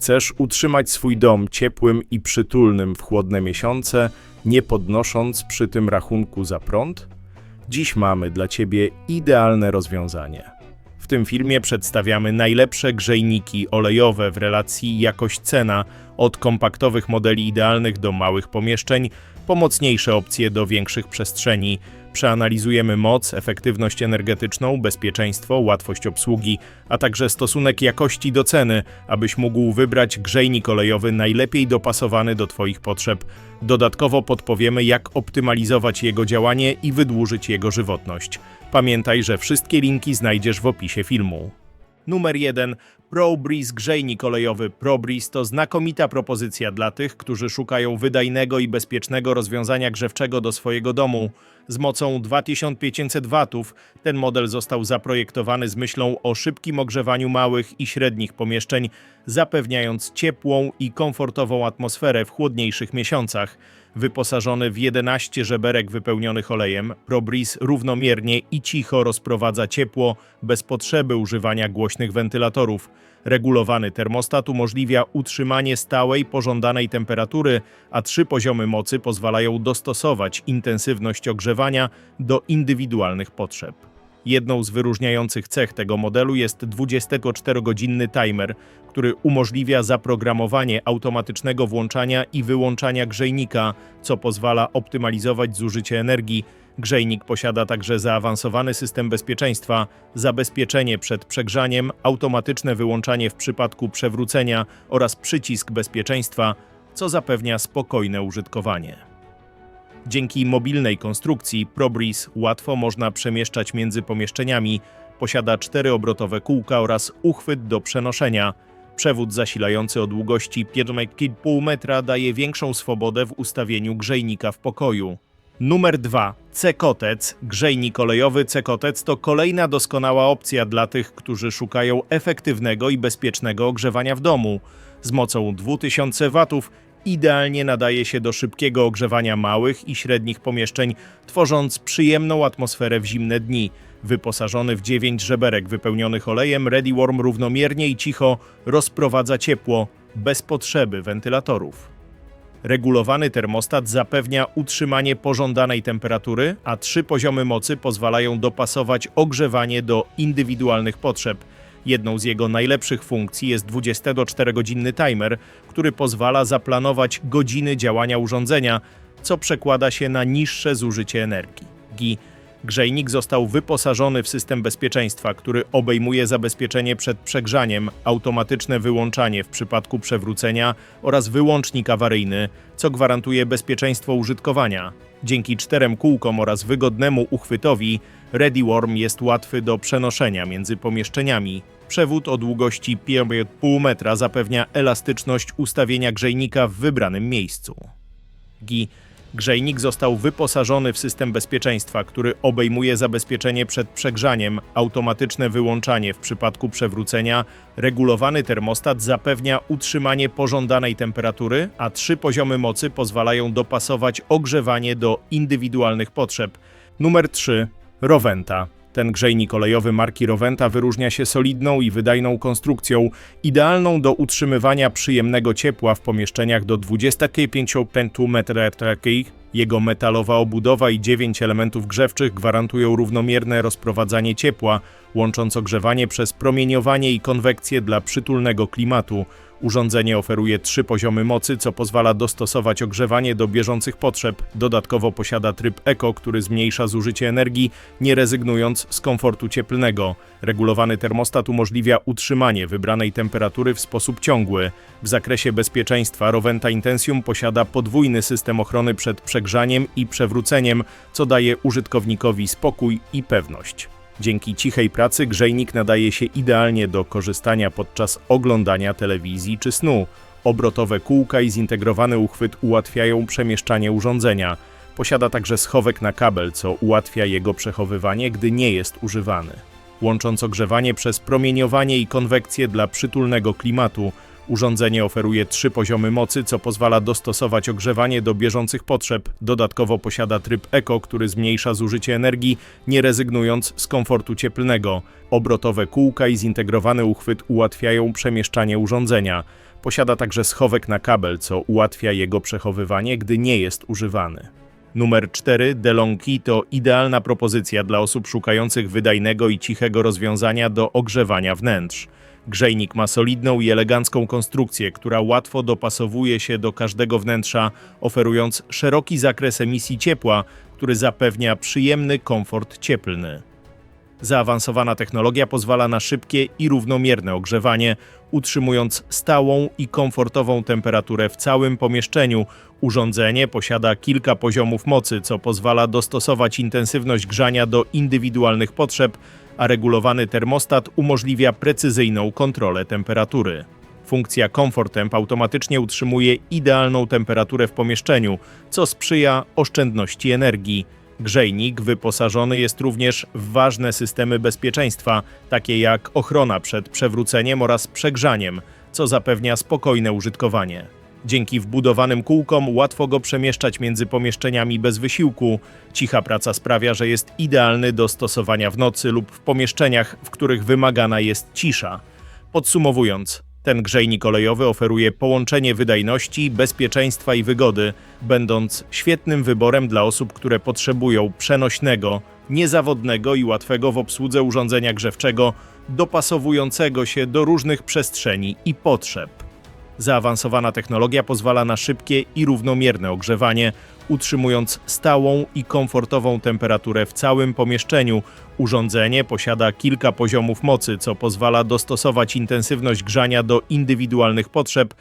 Chcesz utrzymać swój dom ciepłym i przytulnym w chłodne miesiące, nie podnosząc przy tym rachunku za prąd? Dziś mamy dla Ciebie idealne rozwiązanie. W tym filmie przedstawiamy najlepsze grzejniki olejowe w relacji jakość-cena, od kompaktowych modeli idealnych do małych pomieszczeń, po mocniejsze opcje do większych przestrzeni. Przeanalizujemy moc, efektywność energetyczną, bezpieczeństwo, łatwość obsługi, a także stosunek jakości do ceny, abyś mógł wybrać grzejnik olejowy najlepiej dopasowany do Twoich potrzeb. Dodatkowo podpowiemy, jak optymalizować jego działanie i wydłużyć jego żywotność. Pamiętaj, że wszystkie linki znajdziesz w opisie filmu. Numer 1. ProBreeze grzejnik olejowy. ProBreeze to znakomita propozycja dla tych, którzy szukają wydajnego i bezpiecznego rozwiązania grzewczego do swojego domu. Z mocą 2500 W ten model został zaprojektowany z myślą o szybkim ogrzewaniu małych i średnich pomieszczeń, zapewniając ciepłą i komfortową atmosferę w chłodniejszych miesiącach. Wyposażony w 11 żeberek wypełnionych olejem, ProBreeze równomiernie i cicho rozprowadza ciepło bez potrzeby używania głośnych wentylatorów. Regulowany termostat umożliwia utrzymanie stałej, pożądanej temperatury, a trzy poziomy mocy pozwalają dostosować intensywność ogrzewania do indywidualnych potrzeb. Jedną z wyróżniających cech tego modelu jest 24-godzinny timer, który umożliwia zaprogramowanie automatycznego włączania i wyłączania grzejnika, co pozwala optymalizować zużycie energii. Grzejnik posiada także zaawansowany system bezpieczeństwa, zabezpieczenie przed przegrzaniem, automatyczne wyłączanie w przypadku przewrócenia oraz przycisk bezpieczeństwa, co zapewnia spokojne użytkowanie. Dzięki mobilnej konstrukcji ProBreeze łatwo można przemieszczać między pomieszczeniami, posiada czteryobrotowe kółka oraz uchwyt do przenoszenia. Przewód zasilający o długości 1,5 metra daje większą swobodę w ustawieniu grzejnika w pokoju. Numer 2. Cekotec. Grzejnik olejowy Cekotec to kolejna doskonała opcja dla tych, którzy szukają efektywnego i bezpiecznego ogrzewania w domu. Z mocą 2000 W idealnie nadaje się do szybkiego ogrzewania małych i średnich pomieszczeń, tworząc przyjemną atmosferę w zimne dni. Wyposażony w 9 żeberek wypełnionych olejem, ReadyWarm równomiernie i cicho rozprowadza ciepło, bez potrzeby wentylatorów. Regulowany termostat zapewnia utrzymanie pożądanej temperatury, a trzy poziomy mocy pozwalają dopasować ogrzewanie do indywidualnych potrzeb. Jedną z jego najlepszych funkcji jest 24-godzinny timer, który pozwala zaplanować godziny działania urządzenia, co przekłada się na niższe zużycie energii. GI Grzejnik został wyposażony w system bezpieczeństwa, który obejmuje zabezpieczenie przed przegrzaniem, automatyczne wyłączanie w przypadku przewrócenia oraz wyłącznik awaryjny, co gwarantuje bezpieczeństwo użytkowania. Dzięki czterem kółkom oraz wygodnemu uchwytowi, ReadyWarm jest łatwy do przenoszenia między pomieszczeniami. Przewód o długości 5,5 metra zapewnia elastyczność ustawienia grzejnika w wybranym miejscu. GI Grzejnik został wyposażony w system bezpieczeństwa, który obejmuje zabezpieczenie przed przegrzaniem, automatyczne wyłączanie w przypadku przewrócenia, regulowany termostat zapewnia utrzymanie pożądanej temperatury, a trzy poziomy mocy pozwalają dopasować ogrzewanie do indywidualnych potrzeb. Numer 3. Rowenta. Ten grzejnik olejowy marki Rowenta wyróżnia się solidną i wydajną konstrukcją, idealną do utrzymywania przyjemnego ciepła w pomieszczeniach do 25 m2. Jego metalowa obudowa i 9 elementów grzewczych gwarantują równomierне rozprowadzanie ciepła, łącząc ogrzewanie przez promieniowanie i konwekcję dla przytulnego klimatu. Urządzenie oferuje trzy poziomy mocy, co pozwala dostosować ogrzewanie do bieżących potrzeb. Dodatkowo posiada tryb Eco, który zmniejsza zużycie energii, nie rezygnując z komfortu cieplnego. Regulowany termostat umożliwia utrzymanie wybranej temperatury w sposób ciągły. W zakresie bezpieczeństwa Rowenta Intensium posiada podwójny system ochrony przed przegrzaniem i przewróceniem, co daje użytkownikowi spokój i pewność. Dzięki cichej pracy grzejnik nadaje się idealnie do korzystania podczas oglądania telewizji czy snu. Obrotowe kółka i zintegrowany uchwyt ułatwiają przemieszczanie urządzenia. Posiada także schowek na kabel, co ułatwia jego przechowywanie, gdy nie jest używany. Łącząc ogrzewanie przez promieniowanie i konwekcję dla przytulnego klimatu, Urządzenie oferuje trzy poziomy mocy, co pozwala dostosować ogrzewanie do bieżących potrzeb. Dodatkowo posiada tryb Eco, który zmniejsza zużycie energii, nie rezygnując z komfortu cieplnego. Obrotowe kółka i zintegrowany uchwyt ułatwiają przemieszczanie urządzenia. Posiada także schowek na kabel, co ułatwia jego przechowywanie, gdy nie jest używany. Numer 4. DeLonghi to idealna propozycja dla osób szukających wydajnego i cichego rozwiązania do ogrzewania wnętrz. Grzejnik ma solidną i elegancką konstrukcję, która łatwo dopasowuje się do każdego wnętrza, oferując szeroki zakres emisji ciepła, który zapewnia przyjemny komfort cieplny. Zaawansowana technologia pozwala na szybkie i równomierne ogrzewanie, utrzymując stałą i komfortową temperaturę w całym pomieszczeniu. Urządzenie posiada kilka poziomów mocy, co pozwala dostosować intensywność grzania do indywidualnych potrzeb, a regulowany termostat umożliwia precyzyjną kontrolę temperatury. Funkcja Comfort Temp automatycznie utrzymuje idealną temperaturę w pomieszczeniu, co sprzyja oszczędności energii. Grzejnik wyposażony jest również w ważne systemy bezpieczeństwa, takie jak ochrona przed przewróceniem oraz przegrzaniem, co zapewnia spokojne użytkowanie. Dzięki wbudowanym kółkom łatwo go przemieszczać między pomieszczeniami bez wysiłku. Cicha praca sprawia, że jest idealny do stosowania w nocy lub w pomieszczeniach, w których wymagana jest cisza. Podsumowując, ten grzejnik olejowy oferuje połączenie wydajności, bezpieczeństwa i wygody, będąc świetnym wyborem dla osób, które potrzebują przenośnego, niezawodnego i łatwego w obsłudze urządzenia grzewczego, dopasowującego się do różnych przestrzeni i potrzeb. Zaawansowana technologia pozwala na szybkie i równomierne ogrzewanie, utrzymując stałą i komfortową temperaturę w całym pomieszczeniu. Urządzenie posiada kilka poziomów mocy, co pozwala dostosować intensywność grzania do indywidualnych potrzeb,